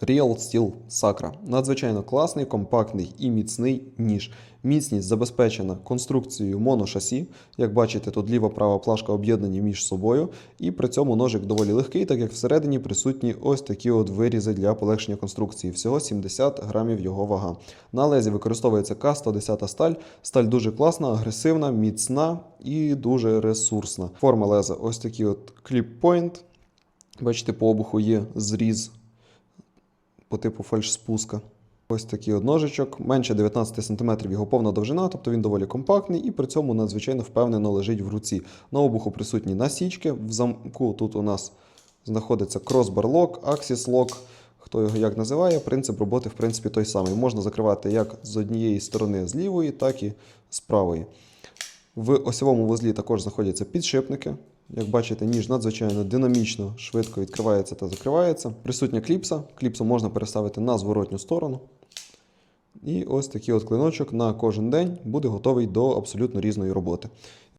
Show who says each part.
Speaker 1: Real Steel Sacra. Надзвичайно класний, компактний і міцний ніж. Міцність забезпечена конструкцією моношасі. Як бачите, тут ліва-права плашка об'єднані між собою, і при цьому ножик доволі легкий, так як всередині присутні ось такі от вирізи для полегшення конструкції. Всього 70 грамів його вага. На лезі використовується К110 сталь. Сталь дуже класна, агресивна, міцна і дуже ресурсна. Форма леза ось такий от кліп-пойнт. Бачите, по обуху є зріз по типу фальш-спуска. Ось такий от менше 19 см його повна довжина, тобто він доволі компактний і при цьому надзвичайно впевнено лежить в руці. На обуху присутні насічки. В замку тут у нас знаходиться кросбар лок, аксіс лок. Хто його як називає, принцип роботи в принципі той самий. Можна закривати як з однієї сторони з лівої, так і з правої. В осьовому вузлі також знаходяться підшипники. Як бачите, ніж надзвичайно динамічно, швидко відкривається та закривається. Присутня кліпса. Кліпсу можна переставити на зворотню сторону. І ось такий от клиночок на кожен день буде готовий до абсолютно різної роботи.